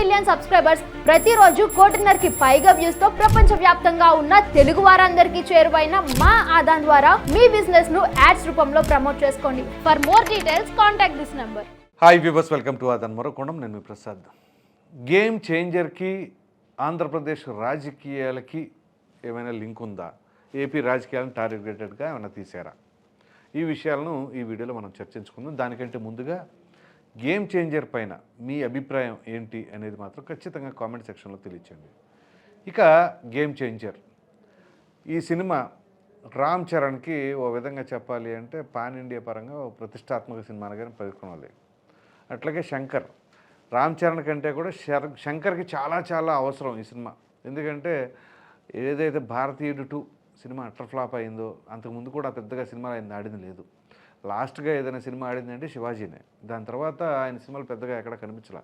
Million subscribers ప్రతిరోజు కోటిన్నరకి పైగా వ్యూస్తో ప్రపంచ వ్యాప్తంగా ఉన్న తెలుగు వారందరికీ చేరువైన మా ఆదాన్ ద్వారా మీ బిజినెస్ను యాడ్స్ రూపంలో ప్రమోట్ చేసుకోండి. For more details contact this number hi viewers welcome to అదన్ మరొకొండం నేను మీ ప్రసాద్ గేమ్ చేంజర్కి ఆంధ్రప్రదేశ్ రాజకీయాలకి ఏమైనా లింక్ ఉందా? ఏపీ రాజకీయాలను టార్గెటెడ్గా ఏమైనా తీసారా ఈ విషయాలను ఈ వీడియోలో మనం చర్చించుకుందాం. దానికంటే ముందుగా గేమ్ చేంజర్ పైన మీ అభిప్రాయం ఏంటి అనేది మాత్రం ఖచ్చితంగా కామెంట్ సెక్షన్లో తెలియచండి ఇక గేమ్ చేంజర్. ఈ సినిమా రామ్ చరణ్కి ఓ విధంగా చెప్పాలి అంటే పాన్ ఇండియా పరంగా ఓ ప్రతిష్టాత్మక సినిమాగా పేర్కొనాలి. అట్లాగే శంకర్. రామ్ చరణ్ కంటే కూడా శర్ శంకర్కి చాలా చాలా అవసరం ఈ సినిమా. ఎందుకంటే ఏదైతే భారతీయుడు టూ సినిమా అట్టర్ ఫ్లాప్ అయిందో అంతకుముందు కూడా పెద్దగా సినిమాలు ఆయన ఆడింది లేదు. లాస్ట్గా ఏదైనా సినిమా ఆడిందంటే శివాజీనే. దాని తర్వాత ఆయన సినిమాలు పెద్దగా ఎక్కడ కనిపించలా.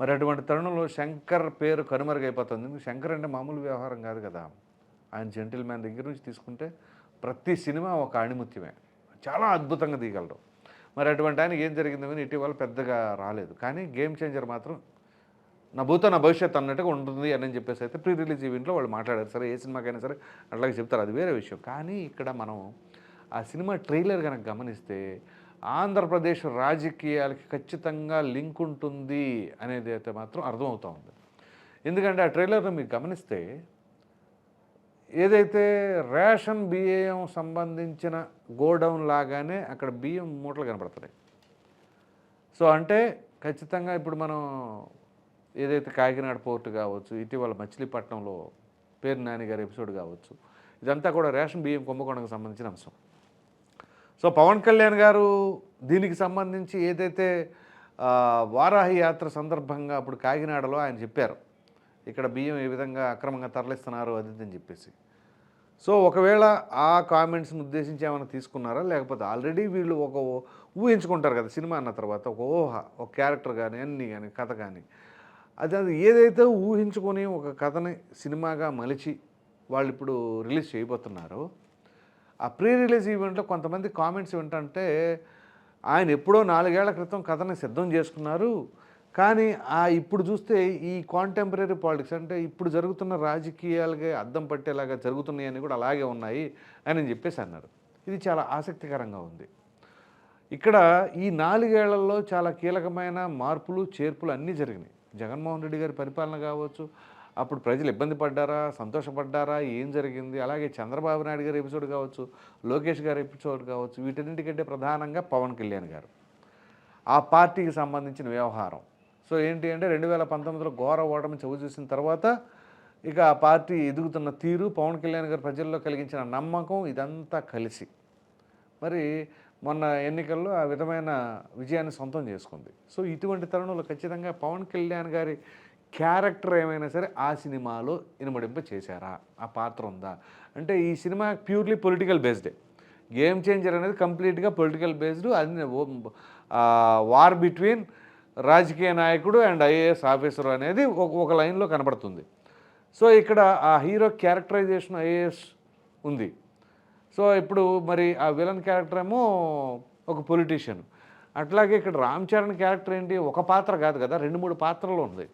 మరి అటువంటి తరుణంలో శంకర్ పేరు కనుమరుగైపోతుంది. శంకర్ అంటే మామూలు వ్యవహారం కాదు కదా. ఆయన జెంటిల్ మ్యాన్ దగ్గర నుంచి తీసుకుంటే ప్రతి సినిమా ఒక ఆణిముత్యమే. చాలా అద్భుతంగా తీయగలరు మరి అటువంటి ఆయనకి ఏం జరిగిందో కానీ ఇటీవల పెద్దగా రాలేదు. కానీ గేమ్ చేంజర్ మాత్రం నా భూత నా భవిష్యత్ అన్నట్టుగా ఉంటుంది అని చెప్పేసి అయితే ప్రీ రిలీజ్ ఈవెంట్లో వాళ్ళు మాట్లాడారు. సరే ఏ సినిమాకైనా సరే అట్లాగే చెప్తారు. అది వేరే విషయం. కానీ ఇక్కడ మనం ఆ సినిమా ట్రైలర్ కనుక గమనిస్తే ఆంధ్రప్రదేశ్ రాజకీయాలకి ఖచ్చితంగా లింక్ ఉంటుంది అనేది అయితే మాత్రం అర్థమవుతూ ఉంది. ఎందుకంటే ఆ ట్రైలర్ను మీరు గమనిస్తే ఏదైతే రేషన్ బియ్యం సంబంధించిన గోడౌన్ లాగానే అక్కడ బియ్యం మూటలు కనపడుతున్నాయి సో అంటే ఖచ్చితంగా ఇప్పుడు మనం ఏదైతే కాకినాడ పోర్టు కావచ్చు ఇటీవల మచిలీపట్నంలో పేరు నాని గారి ఎపిసోడ్ కావచ్చు ఇదంతా కూడా రేషన్ బియ్యం కుంభకోణంకి సంబంధించిన అంశం. సో పవన్ కళ్యాణ్ గారు దీనికి సంబంధించి ఏదైతే వారాహి యాత్ర సందర్భంగా అప్పుడు కాకినాడలో ఆయన చెప్పారు. ఇక్కడ బియ్యం ఏ విధంగా అక్రమంగా తరలిస్తున్నారు అది అని చెప్పేసి. సో ఒకవేళ ఆ కామెంట్స్ని ఉద్దేశించి ఏమైనా తీసుకున్నారా? లేకపోతే ఆల్రెడీ వీళ్ళు ఒక ఊహించుకుంటారు కదా సినిమా అన్న తర్వాత ఒక ఊహ ఒక క్యారెక్టర్ కానీ అన్నీ కానీ కథ కానీ అది అది ఏదైతే ఊహించుకొని ఒక కథని సినిమాగా మలిచి వాళ్ళు ఇప్పుడు రిలీజ్ చేయబోతున్నారో ఆ ప్రీ రిలీజ్ ఈవెంట్లో కొంతమంది కామెంట్స్ ఏంటంటే ఆయన ఎప్పుడో నాలుగేళ్ళ క్రితం కథని సిద్ధం చేసుకున్నారు. కానీ ఆ ఇప్పుడు చూస్తే ఈ కాంటెంపరీ పాలిటిక్స్ అంటే ఇప్పుడు జరుగుతున్న రాజకీయాలకి అద్దం పట్టేలాగా జరుగుతున్నాయని కూడా అలాగే ఉన్నాయి అని చెప్పేసి అన్నారు. ఇది చాలా ఆసక్తికరంగా ఉంది. ఇక్కడ ఈ నాలుగేళ్ళలో చాలా కీలకమైన మార్పులు చేర్పులు అన్నీ జరిగినాయి. జగన్మోహన్ రెడ్డి గారి పరిపాలన కావచ్చు అప్పుడు ప్రజలు ఇబ్బంది పడ్డారా? సంతోషపడ్డారా? ఏం జరిగింది? అలాగే చంద్రబాబు నాయుడు గారి ఎపిసోడ్ కావచ్చు లోకేష్ గారి ఎపిసోడ్ కావచ్చు వీటన్నిటికంటే ప్రధానంగా పవన్ కళ్యాణ్ గారు. ఆ పార్టీకి సంబంధించిన వ్యవహారం. సో ఏంటి అంటే రెండు వేల పంతొమ్మిదిలో ఘోర ఓటమి చవి చూసిన తర్వాత ఇక ఆ పార్టీ ఎదుగుతున్న తీరు పవన్ కళ్యాణ్ గారు ప్రజల్లో కలిగించిన నమ్మకం ఇదంతా కలిసి. మరి మొన్న ఎన్నికల్లో ఆ విధమైన విజయాన్ని సొంతం చేసుకుంది. సో ఇటువంటి తరుణంలో ఖచ్చితంగా పవన్ కళ్యాణ్ గారి క్యారెక్టర్ ఏమైనా సరే ఆ సినిమాలో ఇనుమడింప చేశారా? ఆ పాత్ర ఉందా? అంటే ఈ సినిమా ప్యూర్లీ పొలిటికల్ బేస్డే. గేమ్ చేంజర్ అనేది కంప్లీట్గా పొలిటికల్ బేస్డ్. అది వార్ బిట్వీన్ రాజకీయ నాయకుడు అండ్ ఐఏఎస్ ఆఫీసర్ అనేది ఒక ఒక లైన్లో కనబడుతుంది. సో ఇక్కడ ఆ హీరో క్యారెక్టరైజేషన్ ఐఏఎస్ ఉంది. సో ఇప్పుడు మరి ఆ విలన్ క్యారెక్టర్ ఏమో ఒక పొలిటీషియన్. అట్లాగే ఇక్కడ రామ్ చరణ్ క్యారెక్టర్ ఏంటి? ఒక పాత్ర కాదు కదా రెండు మూడు పాత్రలు ఉంది.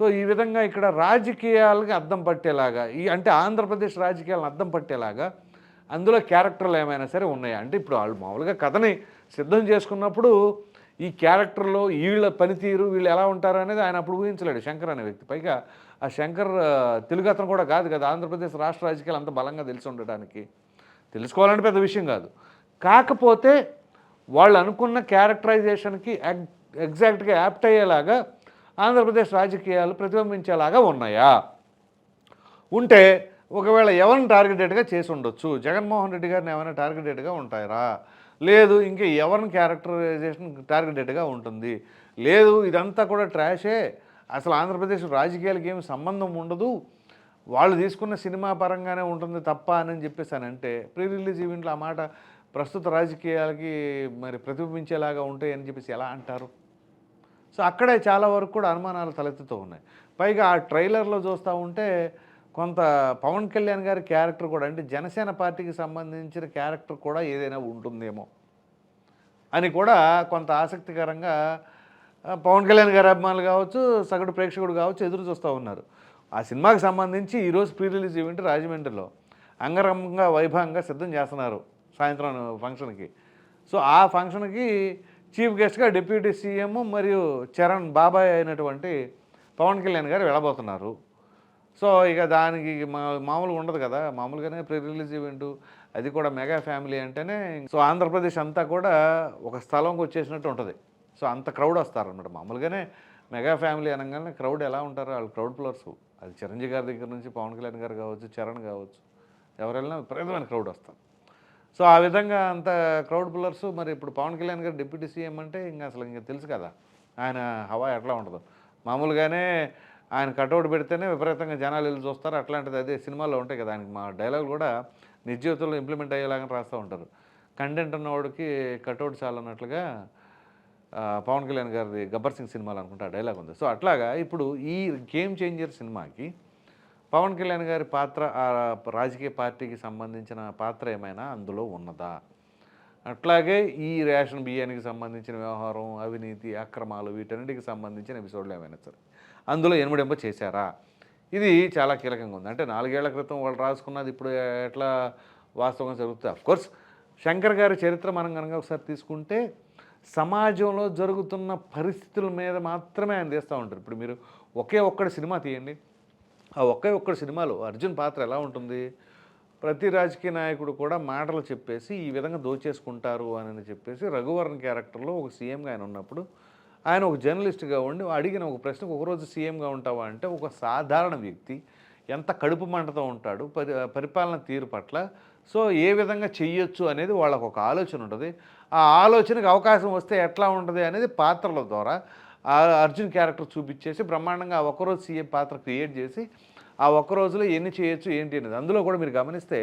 సో ఈ విధంగా ఇక్కడ రాజకీయాలకి అద్దం పట్టేలాగా ఈ అంటే ఆంధ్రప్రదేశ్ రాజకీయాలను అద్దం పట్టేలాగా అందులో క్యారెక్టర్లు ఏమైనా సరే ఉన్నాయా? అంటే ఇప్పుడు వాళ్ళు మామూలుగా కథని సిద్ధం చేసుకున్నప్పుడు ఈ క్యారెక్టర్లో వీళ్ళ పనితీరు వీళ్ళు ఎలా ఉంటారు అనేది ఆయన అప్పుడు ఊహించలేడు శంకర్ అనే వ్యక్తి. పైగా ఆ శంకర్ ఆ, తెలుగు అతను కూడా కాదు కదా ఆంధ్రప్రదేశ్ రాష్ట్ర రాజకీయాలు అంత బలంగా తెలిసి ఉండడానికి తెలుసుకోవాలంటే పెద్ద విషయం కాదు. కాకపోతే వాళ్ళు అనుకున్న క్యారెక్టరైజేషన్కి ఎగ్ ఎగ్జాక్ట్గా యాప్ట్ అయ్యేలాగా ఆంధ్రప్రదేశ్ రాజకీయాలు ప్రతిబింబించేలాగా ఉన్నాయా? ఉంటే ఒకవేళ ఎవరిని టార్గెటెడ్గా చేసి ఉండొచ్చు? జగన్మోహన్ రెడ్డి గారిని ఏమైనా టార్గెటెడ్గా ఉంటారా లేదు ఇంకా ఎవరిని క్యారెక్టరైజేషన్ టార్గెటెడ్గా ఉంటుంది? లేదు ఇదంతా కూడా ట్రాషే. అసలు ఆంధ్రప్రదేశ్ రాజకీయాలకి ఏమి సంబంధం ఉండదు. వాళ్ళు తీసుకున్న సినిమా పరంగానే ఉంటుంది తప్ప అని చెప్పేసానంటే ప్రీ రిలీజ్ ఈవెంట్లో ఆ మాట ప్రస్తుత రాజకీయాలకి మరి ప్రతిబింబించేలాగా ఉంటాయి అని చెప్పేసి ఎలా అంటారు? సో అక్కడే చాలా వరకు కూడా అనుమానాలు తలెత్తుతూ ఉన్నాయి. పైగా ఆ ట్రైలర్లో చూస్తూ ఉంటే కొంత పవన్ కళ్యాణ్ గారి క్యారెక్టర్ కూడా అంటే జనసేన పార్టీకి సంబంధించిన క్యారెక్టర్ కూడా ఏదైనా ఉంటుందేమో అని కూడా కొంత ఆసక్తికరంగా పవన్ కళ్యాణ్ గారి అభిమానులు కావచ్చు సగటు ప్రేక్షకుడు కావచ్చు ఎదురు చూస్తూ ఉన్నారు. ఆ సినిమాకి సంబంధించి ఈరోజు ప్రీ రిలీజ్ ఈవెంట్ రాజమండ్రిలో అంగరంగంగా వైభవంగా సిద్ధం చేస్తున్నారు సాయంత్రం ఫంక్షన్కి. సో ఆ ఫంక్షన్కి చీఫ్ గెస్ట్గా డిప్యూటీ సీఎం మరియు చరణ్ బాబాయ్ అయినటువంటి పవన్ కళ్యాణ్ గారు వెళ్ళబోతున్నారు. సో ఇక దానికి మా మామూలుగా ఉండదు కదా. మామూలుగానే ప్రీ రిలీజ్ ఈవెంట్ అది కూడా మెగా ఫ్యామిలీ అంటేనే సో ఆంధ్రప్రదేశ్ అంతా కూడా ఒక స్థలంకి వచ్చేసినట్టు ఉంటుంది. సో అంత క్రౌడ్ వస్తారనమాట మామూలుగానే మెగా ఫ్యామిలీ అనగానే క్రౌడ్ ఎలా ఉంటారు వాళ్ళు క్రౌడ్ ప్లర్స్. అది చిరంజీవి గారి దగ్గర నుంచి పవన్ కళ్యాణ్ గారు కావచ్చు చరణ్ కావచ్చు ఎవరెళ్ళినా విపరీతమైన క్రౌడ్ వస్తారు. సో ఆ విధంగా అంత క్రౌడ్ పుల్లర్స్ మరి ఇప్పుడు పవన్ కళ్యాణ్ గారు డిప్యూటీ సీఎం అంటే ఇంకా అసలు ఇంకా తెలుసు కదా ఆయన హవా ఎట్లా ఉండదు మామూలుగానే ఆయన కటౌట్ పెడితేనే విపరీతంగా జనాలు వెళ్ళి చూస్తారు అట్లాంటిది అదే సినిమాలో ఉంటాయి కదా ఆయనకి మా డైలాగ్ కూడా నిజజీవితంలో ఇంప్లిమెంట్ అయ్యేలాగా రాస్తూ ఉంటారు. కంటెంట్ ఉన్నవాడికి కటౌట్ చాలన్నట్లుగా పవన్ కళ్యాణ్ గారి గబ్బర్ సింగ్ సినిమాలు అనుకుంటా ఆ డైలాగ్ ఉంది. సో అట్లాగా ఇప్పుడు ఈ గేమ్ చేంజర్ సినిమాకి పవన్ కళ్యాణ్ గారి పాత్ర రాజకీయ పార్టీకి సంబంధించిన పాత్ర ఏమైనా అందులో ఉన్నదా? అట్లాగే ఈ రేషన్ బియ్యానికి సంబంధించిన వ్యవహారం అవినీతి అక్రమాలు వీటన్నిటికి సంబంధించిన ఎపిసోడ్లు ఏమైనా సరే అందులో ఎనిమిడింప చేశారా? ఇది చాలా కీలకంగా ఉంది. అంటే నాలుగేళ్ళ క్రితం వాళ్ళు రాసుకున్నది ఇప్పుడు ఎట్లా వాస్తవంగా జరుగుతుంది? అఫ్ కోర్స్ శంకర్ గారి చరిత్ర మనం కనుక ఒకసారి తీసుకుంటే సమాజంలో జరుగుతున్న పరిస్థితుల మీద మాత్రమే ఆయన తీస్తూ ఉంటారు. ఇప్పుడు మీరు ఒకే ఒక్కడ సినిమా తీయండి. ఆ ఒకే ఒక్కడి సినిమాలో అర్జున్ పాత్ర ఎలా ఉంటుంది? ప్రతి రాజకీయ నాయకుడు కూడా మాటలు చెప్పేసి ఈ విధంగా దోచేసుకుంటారు అని చెప్పేసి రఘువరన్ క్యారెక్టర్లో ఒక సీఎంగా ఆయన ఉన్నప్పుడు ఆయన ఒక జర్నలిస్ట్గా ఉండి అడిగిన ఒక ప్రశ్నకు ఒకరోజు సీఎంగా ఉంటావా అంటే ఒక సాధారణ వ్యక్తి ఎంత కడుపు మంటతో ఉంటాడు పరి పరిపాలన తీరు పట్ల సో ఏ విధంగా చెయ్యొచ్చు అనేది వాళ్ళకు ఒక ఆలోచన ఉంటుంది. ఆ ఆలోచనకు అవకాశం వస్తే ఎట్లా ఉంటుంది అనేది పాత్రల ద్వారా అర్జున్ క్యారెక్టర్ చూపించేసి బ్రహ్మాండంగా ఆ ఒక్కరోజు సీఎం పాత్ర క్రియేట్ చేసి ఆ ఒక్క రోజులో ఎన్ని చేయొచ్చు ఏంటి అనేది అందులో కూడా మీరు గమనిస్తే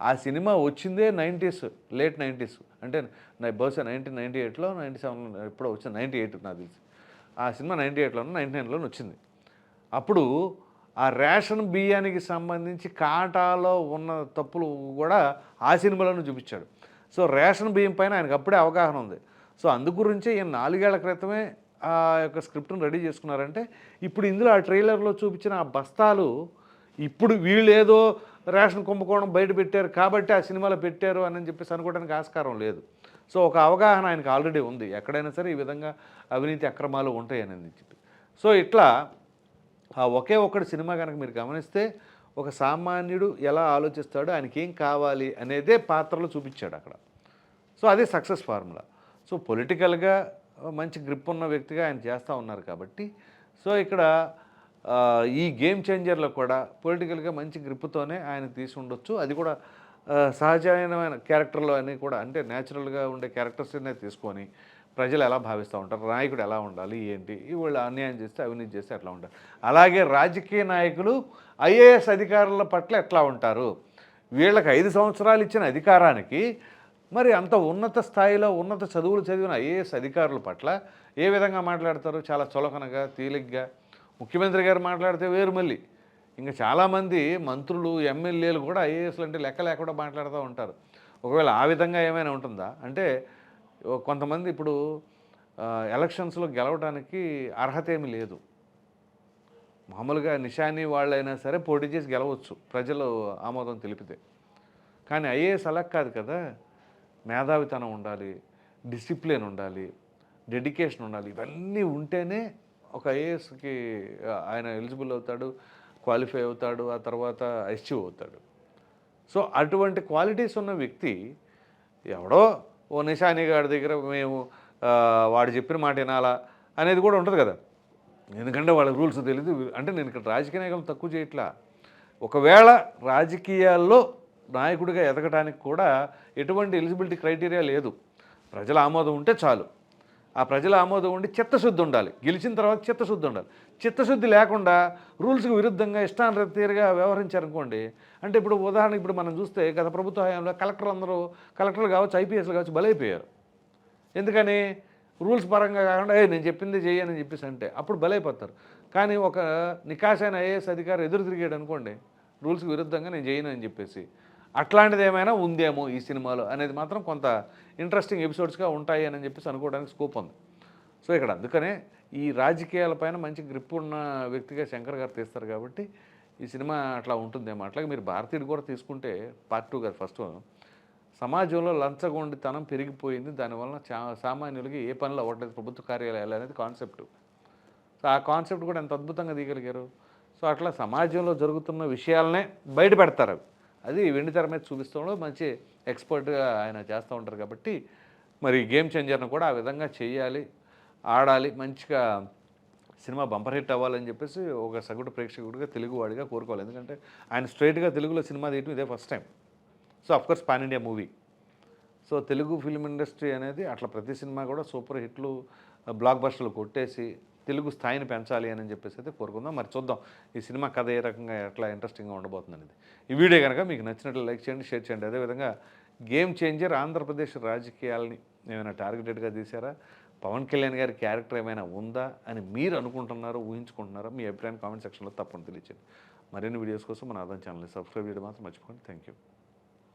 ఆ సినిమా వచ్చిందే నైంటీస్ లేట్ నైంటీస్. అంటే బహుశా నైన్టీన్ నైంటీ ఎయిట్లో నైంటీ సెవెన్లో ఎప్పుడో వచ్చింది నైంటీ ఎయిట్ నాకు తెలిసి. ఆ సినిమా నైంటీ ఎయిట్లోనూ నైంటీ నైన్లోనూ వచ్చింది అప్పుడు ఆ రేషన్ బియ్యానికి సంబంధించి కాటాలో ఉన్న తప్పులు కూడా ఆ సినిమాలోనూ చూపించాడు. సో రేషన్ బియ్యం పైన ఆయనకు అప్పుడే అవగాహన ఉంది. సో అందు గురించి ఈయన నాలుగేళ్ళ క్రితమే ఆ యొక్క స్క్రిప్ట్ను రెడీ చేసుకున్నారంటే ఇప్పుడు ఇందులో ఆ ట్రైలర్లో చూపించిన ఆ బస్తాలు ఇప్పుడు వీళ్ళు ఏదో రేషన్ కుంభకోణం బయట పెట్టారు కాబట్టి ఆ సినిమాలో పెట్టారు అని చెప్పేసి అనుకోవడానికి ఆస్కారం లేదు. సో ఒక అవగాహన ఆయనకు ఆల్రెడీ ఉంది. ఎక్కడైనా సరే ఈ విధంగా అవినీతి అక్రమాలు ఉంటాయని చెప్పి. సో ఇట్లా ఆ ఒకే ఒక్కటి సినిమా కనుక మీరు గమనిస్తే ఒక సామాన్యుడు ఎలా ఆలోచిస్తాడో ఆయనకి ఏం కావాలి అనేదే పాత్రలో చూపించాడు అక్కడ. సో అదే సక్సెస్ ఫార్ములా. సో పొలిటికల్గా మంచి గ్రిప్ ఉన్న వ్యక్తిగా ఆయన చేస్తూ ఉన్నారు కాబట్టి. సో ఇక్కడ ఈ గేమ్ చేంజర్లో కూడా పొలిటికల్గా మంచి గ్రిప్తోనే ఆయన తీసి ఉండొచ్చు. అది కూడా సహజమైన క్యారెక్టర్లో అని కూడా అంటే న్యాచురల్గా ఉండే క్యారెక్టర్స్నే తీసుకొని ప్రజలు ఎలా భావిస్తూ ఉంటారు నాయకుడు ఎలా ఉండాలి ఏంటి వీళ్ళు అన్యాయం చేస్తే అవినీతి చేస్తే ఎట్లా ఉంటారు అలాగే రాజకీయ నాయకులు ఐఏఎస్ అధికారుల పట్ల ఎట్లా ఉంటారు? వీళ్ళకి ఐదు సంవత్సరాలు ఇచ్చిన అధికారానికి మరి అంత ఉన్నత స్థాయిలో ఉన్నత చదువులు చదివిన ఐఏఎస్ అధికారుల పట్ల ఏ విధంగా మాట్లాడతారు? చాలా చులకనగా తేలిగ్గా. ముఖ్యమంత్రి గారు మాట్లాడితే వేరు మళ్ళీ. ఇంకా చాలామంది మంత్రులు ఎమ్మెల్యేలు కూడా ఐఏఎస్లు అంటే లెక్క లేకుండా మాట్లాడుతూ ఉంటారు. ఒకవేళ ఆ విధంగా ఏమైనా ఉంటుందా? అంటే కొంతమంది ఇప్పుడు ఎలక్షన్స్లో గెలవడానికి అర్హత ఏమీ లేదు. మామూలుగా నిషాని వాళ్ళైనా సరే పోటీ చేసి గెలవచ్చు. ప్రజలు ఆమోదం తెలిపితే. కానీ ఐఏఎస్ అలా కాదు కదా. మేధావితనం ఉండాలి డిసిప్లిన్ ఉండాలి డెడికేషన్ ఉండాలి ఇవన్నీ ఉంటేనే ఒక ఐఏఎస్కి ఆయన ఎలిజిబుల్ అవుతాడు క్వాలిఫై అవుతాడు ఆ తర్వాత అచీవ్ అవుతాడు. సో అటువంటి క్వాలిటీస్ ఉన్న వ్యక్తి ఎవడో ఓ నిషాని గారి దగ్గర మేము వాడు చెప్పిన మాట వినాలా అనేది కూడా ఉంటుంది కదా. ఎందుకంటే వాళ్ళ రూల్స్ తెలియదు అంటే నేను ఇక్కడ రాజకీయ నాయకులు తక్కువ చేయట్లా. ఒకవేళ రాజకీయాల్లో నాయకుడిగా ఎదగటానికి కూడా ఎటువంటి ఎలిజిబిలిటీ క్రైటీరియా లేదు. ప్రజల ఆమోదం ఉంటే చాలు. ఆ ప్రజల ఆమోదం ఉండి చిత్తశుద్ధి ఉండాలి. గెలిచిన తర్వాత చిత్తశుద్ధి ఉండాలి. చిత్తశుద్ధి లేకుండా రూల్స్కి విరుద్ధంగా ఇష్టానురీతిగా వ్యవహరించారనుకోండి అంటే ఇప్పుడు ఉదాహరణకి ఇప్పుడు మనం చూస్తే గత ప్రభుత్వ హయాంలో కలెక్టర్ అందరూ కలెక్టర్లు కావచ్చు ఐపీఎస్లు కావచ్చు బలైపోయారు. ఎందుకని? రూల్స్ పరంగా కాకుండా ఏ నేను చెప్పింది చేయని చెప్పేసి అంటే అప్పుడు బలైపోతారు. కానీ ఒక నికాసైన ఐఏఎస్ అధికారి ఎదురు తిరిగాడు అనుకోండి రూల్స్కి విరుద్ధంగా నేను చేయను అని చెప్పేసి అట్లాంటిది ఏమైనా ఉందేమో ఈ సినిమాలో అనేది మాత్రం కొంత ఇంట్రెస్టింగ్ ఎపిసోడ్స్గా ఉంటాయి అని చెప్పేసి అనుకోవడానికి స్కోప్ ఉంది. సో ఇక్కడ అందుకనే ఈ రాజకీయాలపైన మంచి గ్రిప్ ఉన్న వ్యక్తిగా శంకర్ గారు తీస్తారు కాబట్టి ఈ సినిమా అట్లా ఉంటుందేమో. అట్లాగే మీరు భారతీయుడు కూడా తీసుకుంటే పార్ట్ టూ గారు ఫస్ట్ సమాజంలో లంచగొండితనం పెరిగిపోయింది. దానివల్ల చా సామాన్యులకి ఏ పనులు అవ్వట్లేదు. ప్రభుత్వ కార్యాలయాలు అనేది కాన్సెప్ట్ సో ఆ కాన్సెప్ట్ కూడా ఎంత అద్భుతంగా తీయగలిగారు. సో అట్లా సమాజంలో జరుగుతున్న విషయాలనే బయట పెడతారు అది వెండి తెర మీద చూపిస్తాంలో మంచి ఎక్స్పర్ట్గా ఆయన చేస్తూ ఉంటారు కాబట్టి మరి గేమ్ చేంజర్ను కూడా ఆ విధంగా చేయాలి ఆడాలి మంచిగా సినిమా బంపర్ హిట్ అవ్వాలని చెప్పేసి ఒక సగటు ప్రేక్షకుడిగా తెలుగువాడిగా కోరుకోవాలి. ఎందుకంటే ఆయన స్ట్రైట్గా తెలుగులో సినిమా తీయటం ఇదే first time so of course pan India movie so Telugu film industry అనేది అట్లా ప్రతి సినిమా కూడా సూపర్ హిట్లు బ్లాక్ బస్టర్లు కొట్టేసి తెలుగు స్థాయిని పెంచాలి అని చెప్పేసి అయితే కోరుకుందాం. మరి చూద్దాం ఈ సినిమా కథ ఏ రకంగా ఎట్లా ఇంట్రెస్టింగ్గా ఉండబోతుంది అనేది. ఈ వీడియో కనుక మీకు నచ్చినట్లు లైక్ చేయండి షేర్ చేయండి. అదేవిధంగా గేమ్ చేంజర్ ఆంధ్రప్రదేశ్ రాజకీయాలని ఏమైనా టార్గెటెడ్గా తీసారా పవన్ కళ్యాణ్ గారి క్యారెక్టర్ ఏమైనా ఉందా అని మీరు అనుకుంటున్నారో ఊహించుకుంటున్నారో? మీ అభిప్రాయం కామెంట్ సెక్షన్లో తప్పకుండా తెలియచేయండి. మరిన్ని వీడియోస్ కోసం మన ఆదాయం ఛానల్ని సబ్స్క్రైబ్ చేయడం మాత్రం మర్చిపోండి థ్యాంక్ యూ